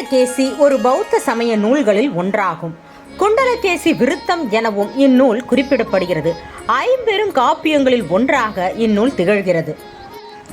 குண்டலகேசி ஒரு பௌத்த சமய நூல்களில் ஒன்றாகும். குண்டலகேசி விருத்தம் எனவும் இந்நூல் குறிப்பிடப்படுகிறது. ஐம்பெரும் காப்பியங்களில் ஒன்றாக இந்நூல் திகழ்கிறது.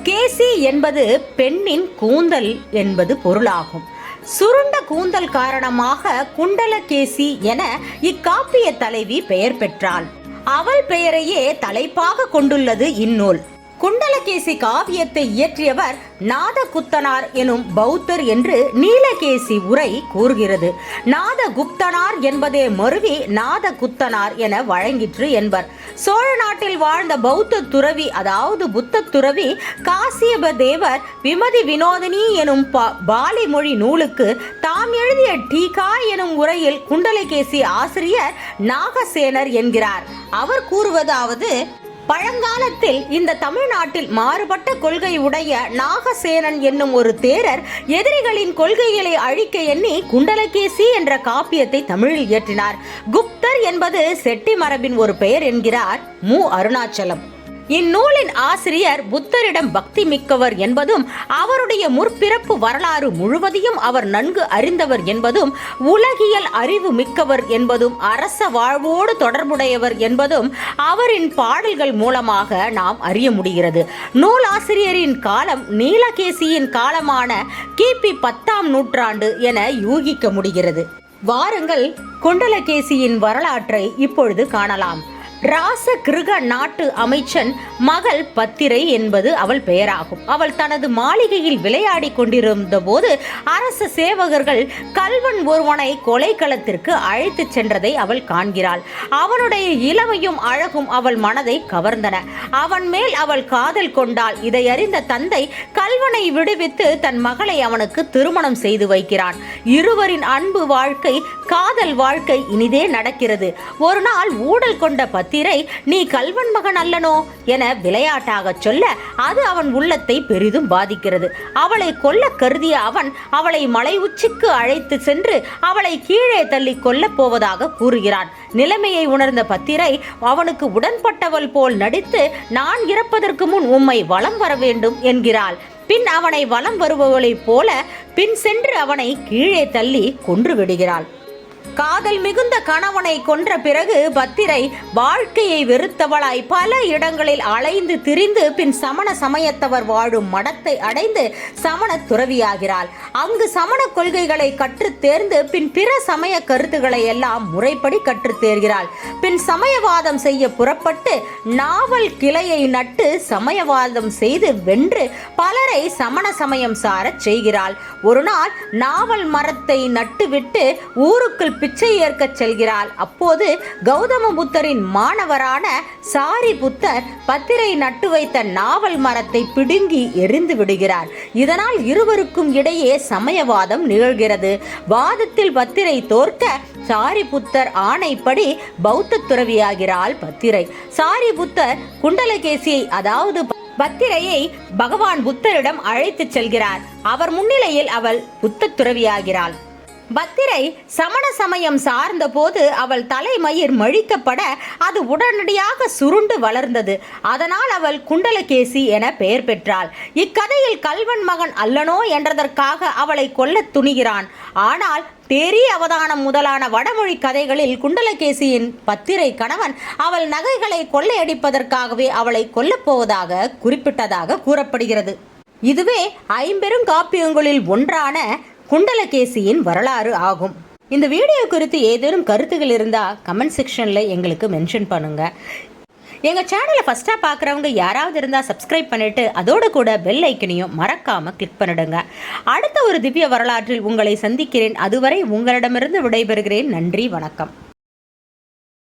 கேசி என்பது பெண்ணின் கூந்தல் என்பது பொருளாகும். சுருண்ட கூந்தல் காரணமாக குண்டலகேசி என இக்காப்பிய தலைவி பெயர் பெற்றாள். அவள் பெயரையே தலைப்பாக கொண்டுள்ளது இந்நூல். குண்டலகேசி காவியத்தை இயற்றியவர் நாதகுப்தனார் எனும் பௌத்தர் என்று நீலகேசி உரை கூறுகிறது. நாதகுப்தனார் என்பதே மருவி நாதகுப்தனார் என வழங்கிற்று என்பர். சோழ நாட்டில் வாழ்ந்த பௌத்த துறவி அதாவது புத்த துறவி காசியப தேவர் விமதி வினோதினி எனும் பா- பாலி மொழி நூலுக்கு தாம் எழுதிய டீகா எனும் உரையில் குண்டலகேசி ஆசிரியர் நாகசேனர் என்கிறார். அவர் கூறுவதாவது பழங்காலத்தில் இந்த தமிழ்நாட்டில் மாறுபட்ட கொள்கை உடைய நாகசேனன் என்னும் ஒரு தேரர் எதிரிகளின் கொள்கைகளை அழிக்க எண்ணி குண்டலகேசி என்ற காப்பியத்தை தமிழில் இயற்றினார். குப்தர் என்பது செட்டி மரபின் ஒரு பெயர் என்கிறார் மு. அருணாச்சலம். இந்நூலின் ஆசிரியர் புத்தரிடம் பக்தி மிக்கவர் என்பதும் அவருடைய முற்பிறப்பு வரலாறு முழுவதையும் அவர் நன்கு அறிந்தவர் என்பதும் உலகியல் அறிவு மிக்கவர் என்பதும் அரச வாழ்வோடு தொடர்புடையவர் என்பதும் அவரின் பாடல்கள் மூலமாக நாம் அறிய முடிகிறது. நூலாசிரியரின் காலம் நீலகேசியின் காலமான கிபி பத்தாம் நூற்றாண்டு என யூகிக்க முடிகிறது. வாருங்கள் குண்டலகேசியின் வரலாற்றை இப்பொழுது காணலாம். ராச கிருக நாட்டு அமைச்சன் மகள் பத்திரை என்பது அவள் பெயராகும். அவள் தனது மாளிகையில் விளையாடி கொண்டிருந்த போது அரச சேவகர்கள் கல்வன் ஒருவனை கொலைக்களத்திற்கு அழைத்துச் சென்றதை அவள் காண்கிறாள். அவனுடைய இளமையும் அழகும் அவள் மனதை கவர்ந்தன. அவன் மேல் அவள் காதல் கொண்டாள். இதை அறிந்த தந்தை கல்வனை விடுவித்து தன் மகளை அவனுக்கு திருமணம் செய்து வைக்கிறான். இருவரின் அன்பு வாழ்க்கை காதல் வாழ்க்கை இனிதே நடக்கிறது. ஒரு நாள் ஊடல் கொண்ட பத்திரை நீ கல்வன் மகன் அல்லனோ? என விளையாட்டாக சொல்ல அது அவன் உள்ளத்தை பெரிதும் பாதிக்கிறது. அவளை கொல்ல கருதிய அவன் அவளை மலை உச்சிக்கு அழைத்து சென்று அவளை கீழே தள்ளி கொல்லப் போவதாக கூறுகிறான். நிலைமையை உணர்ந்த பத்திரை அவனுக்கு உடன்பட்டவள் போல் நடித்து நான் இறப்பதற்கு முன் உம்மை வலம் வர வேண்டும் என்கிறாள். பின் அவனை வலம் வருபவளைப் போல பின் சென்று அவனை கீழே தள்ளி கொன்று விடுகிறாள். காதல் மிகுந்த கணவனை கொன்ற பிறகு பத்திரை வாழ்க்கையை வெறுத்தவளாய் பல இடங்களில் அலைந்து திரிந்து பின் சமண சமயத்தவர் வாழும் மடத்தை அடைந்து சமண துறவியாகிறாள். அங்கு சமண கொள்கைகளை கற்றுத் தேர்ந்து பின் பிற சமய கருத்துக்களை எல்லாம் முறைப்படி கற்றுத் தேர்கிறாள். பின் சமயவாதம் செய்ய புறப்பட்டு நாவல் கிளையை நட்டு சமயவாதம் செய்து வென்று பலரை சமண சமயம் சாரச் செய்கிறாள். ஒரு நாள் நாவல் மரத்தை நட்டுவிட்டு ஊருக்குள் பிச்சை ஏற்கச் செல்கிறாள். அப்போது கௌதம புத்தரின் மாணவரான சாரி புத்தர் பத்திரை நட்டு வைத்த நாவல் மரத்தை பிடுங்கி எரிந்து விடுகிறார். இதனால் இருவருக்கும் இடையே சமயவாதம் நிகழ்கிறது. வாதத்தில் பத்திரை தோற்க சாரி புத்தர் ஆணைப்படி பௌத்த துறவியாகிறாள் பத்திரை. சாரி புத்தர் குண்டலகேசியை அதாவது பத்திரையை பகவான் புத்தரிடம் அழைத்துச் செல்கிறார். அவர் முன்னிலையில் அவள் புத்த துறவியாகிறாள். பத்திரை சமண சமயம் சார்ந்தபோது அவள் தலைமயிர் மழிக்கப்பட அது உடனடியாக சுருண்டு வளர்ந்தது. அதனால் அவள் குண்டலகேசி என பெயர் பெற்றாள். இக்கதையில் கல்வன் மகன் அல்லனோ என்றதற்காக அவளை கொல்ல துணிகிறான். ஆனால் தேரி அவதானம் முதலான வடமொழி கதைகளில் குண்டலகேசியின் பத்திரை கணவன் அவள் நகைகளை கொள்ளையடிப்பதற்காகவே அவளை கொல்லப்போவதாக குறிப்பிட்டதாக கூறப்படுகிறது. இதுவே ஐம்பெரும் காப்பியங்களில் ஒன்றான குண்டலகேசியின் வரலாறு ஆகும். இந்த வீடியோ குறித்து ஏதேனும் கருத்துகள் இருந்தால் கமெண்ட் செக்ஷனில் எங்களுக்கு மென்ஷன் பண்ணுங்கள் எங்கள் சேனலை ஃபஸ்ட்டாக பார்க்குறவங்க யாராவது இருந்தால் சப்ஸ்கிரைப் பண்ணிவிட்டு அதோடு கூட பெல் ஐக்கனையும் மறக்காமல் கிளிக் பண்ணிடுங்க. அடுத்த ஒரு திவ்ய வரலாற்றில் உங்களை சந்திக்கிறேன். அதுவரை உங்களிடமிருந்து விடைபெறுகிறேன். நன்றி வணக்கம்.